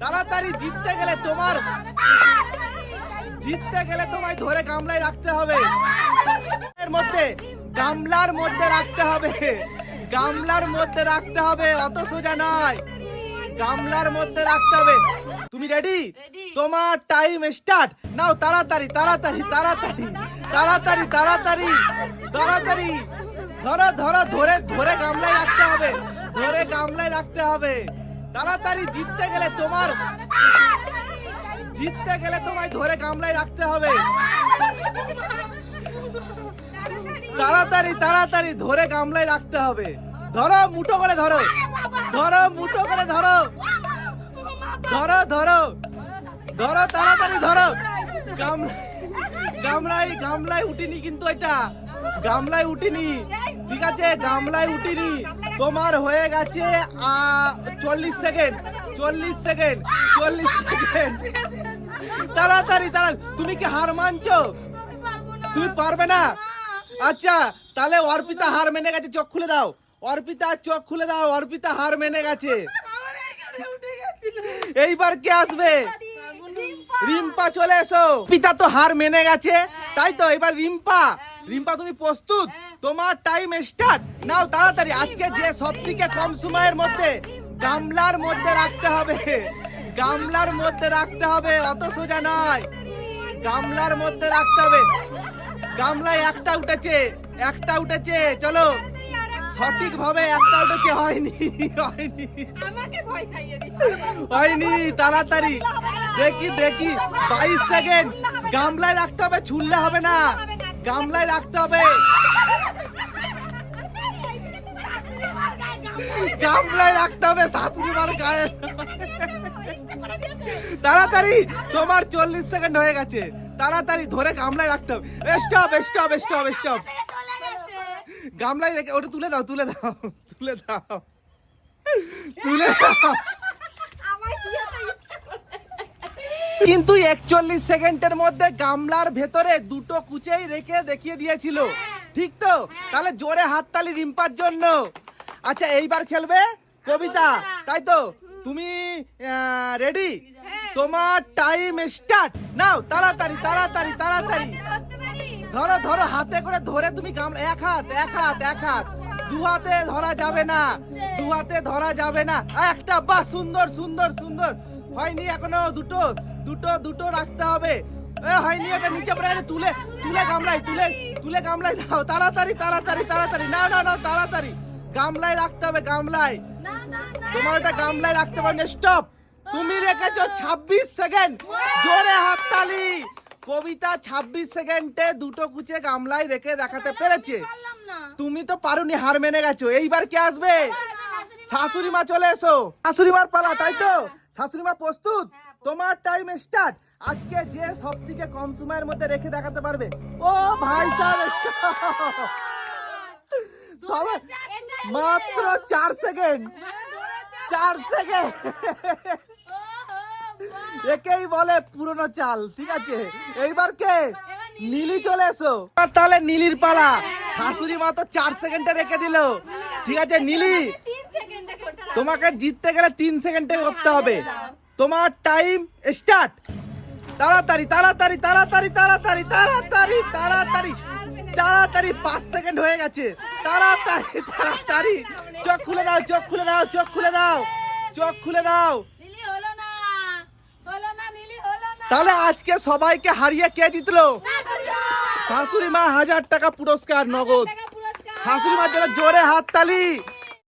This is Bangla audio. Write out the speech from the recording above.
তাড়াতাড়ি জিততে গেলে তোমার জিততে গেলে তোমায় ধরে গামলায় রাখতে হবে। এর মধ্যে গামলার মধ্যে রাখতে হবে। গামলার মধ্যে রাখতে হবে অত সোজা নয়। গামলার মধ্যে রাখতে হবে। তুমি রেডি তোমার টাইম স্টার্ট নাও তাড়াতাড়ি তাড়াতাড়ি তাড়াতাড়ি তাড়াতাড়ি তাড়াতাড়ি তাড়াতাড়ি। ধরো ধরো ধরে ধরে গামলায় রাখতে হবে। ধরে গামলায় রাখতে হবে। তাড়াতাড়ি জিততে গেলে তোমার জিততে গেলে তোমায় ধরে গামলায় রাখতে হবে। তাড়াতাড়ি তাড়াতাড়ি ধরে গামলায় রাখতে হবে। ধরো, মুঠো করে ধরো। ধরো, মুঠো করে ধরো। ধরো ধরো। ধরো, তাড়াতাড়ি ধরো। গামলা, গামলায় গামলায় উঠিনি কিন্তু এটা। গামলায় উঠিনি। ঠিক আছে, গামলায় উঠিনি। তোমার হয়ে গেছে চল্লিশ সেকেন্ড চল্লিশ সেকেন্ড চল্লিশ সেকেন্ড তাড়াতাড়ি তাড়াতাড়ি। তুমি কি হার মানছো? তুমি পারবে না? আচ্ছা তাহলে অর্পিতা হার মেনে গেছে চোখ খুলে দাও। অর্পিতা চোখ খুলে দাও অর্পিতা হার মেনে গেছে। এইবার কে আসবে? রিম্পা। চলে এসো। পিতা তো হার মেনে গেছে। তাই তো এবার রিম্পা। রিম্পা তুমি প্রস্তুত? তোমার টাইম স্টার্ট নাও তাড়াতাড়ি আজকে যে সব থেকে কম সময়ের মধ্যে গামলার মধ্যে রাখতে হবে। গামলার মধ্যে রাখতে হবে অত সোজা নয়। গামলার মধ্যে রাখতে হবে। গামলায় একটা উঠেছে একটা উঠেছে চলো। সঠিক ভাবে একটা উঠেছে হয়নি হয়নি। হয়নি তাড়াতাড়ি। দেখি দেখি বাইশ সেকেন্ড গামলায় রাখতে হবে ছুললে হবে না। গামলায় রাখতে হবে। গামলায় রাখতে হবে শাশুড়ি মার গায়ে। তাড়াতাড়ি তোমার চল্লিশ সেকেন্ড হয়ে গেছে। তাড়াতাড়ি ধরে গামলায় রাখতে হবে। স্টপ স্টপ স্টপ স্টপ গামলায় রেখে ওটা তুলে দাও তুলে দাও তুলে দাও। তুলে দাও। কিন্তু একচল্লিশ সেকেন্ডের মধ্যে গামলার ভেতরে দুটো কুচেই রেখে দেখিয়ে দিয়েছিল। ঠিক তো? তাহলে জোরে হাততালি রিম্পার জন্য। আচ্ছা এইবার খেলবে? কবিতা, তাই তো? তুমি রেডি তোমার টাইম স্টার্ট নাও, তাড়াতাড়ি তাড়াতাড়ি তাড়াতাড়ি। ধরো ধরো, হাতে করে ধরে তুমি গামলা এক হাত এক হাত এক হাত। দু হাতে ধরা যাবে না, দু হাতে ধরা যাবে না। একটা, বাহ, সুন্দর সুন্দর সুন্দর। হয়নি এখনও দুটো। দুটো দুটো রাখতে হবে। এ, হয়নি এটা নিচে পড়ে তুলে তুলে গামলায় তুলে তুলে গামলায় দাও তাড়াতাড়ি তাড়াতাড়ি তাড়াতাড়ি না না না তাড়াতাড়ি। গামলায় রাখতে হবে গামলায়। তোমার ওটা গামলায় রাখতে পারবে স্টপ তুমি রেখেছো ছাব্বিশ সেকেন্ড। জোরে হাততালি। কবিতা ছাব্বিশ সেকেন্ডে দুটো কুচে গামলায় রেখে দেখাতে পেরেছে। তুমি তো পারোনি হার মেনে গেছো। এইবার কে আসবে? শাশুড়ি মা চলে এসো। শাশুড়ি মার পালা তাই তো? শাশুড়ি মা প্রস্তুত? তোমার টাইম স্টার্ট আজকে যে সব থেকে কম সময়ের মধ্যে রেখে দেখাতে পারবে। ও ভাই! সবাই মাত্র চার সেকেন্ড চার সেকেন্ড একেই বলে পুরনো চাল, ঠিক আছে? এইবার কে? নীলি চলে এসো। তাহলে নীলির পালা। শাশুড়ি মা তো চার সেকেন্ডে রেখে দিল। ঠিক আছে, নীলি? তোমাকে জিততে গেলে তিন সেকেন্ডে করতে হবে। তোমার টাইম স্টার্ট তাড়াতাড়ি তাড়াতাড়ি তাড়াতাড়ি তাড়াতাড়ি তাড়াতাড়ি তাড়াতাড়ি তাড়াতাড়ি পাঁচ সেকেন্ড হয়ে গেছে। তাড়াতাড়ি তাড়াতাড়ি। চোখ খুলে দাও চোখ খুলে দাও চোখ খুলে দাও চোখ খুলে দাও। তাহলে আজকে সবাইকে হারিয়ে কে জিতলো? শাশুড়ি মা। হাজার টাকা পুরস্কার নগদ। শাশুড়ি মার জন্য জোরে হাততালি।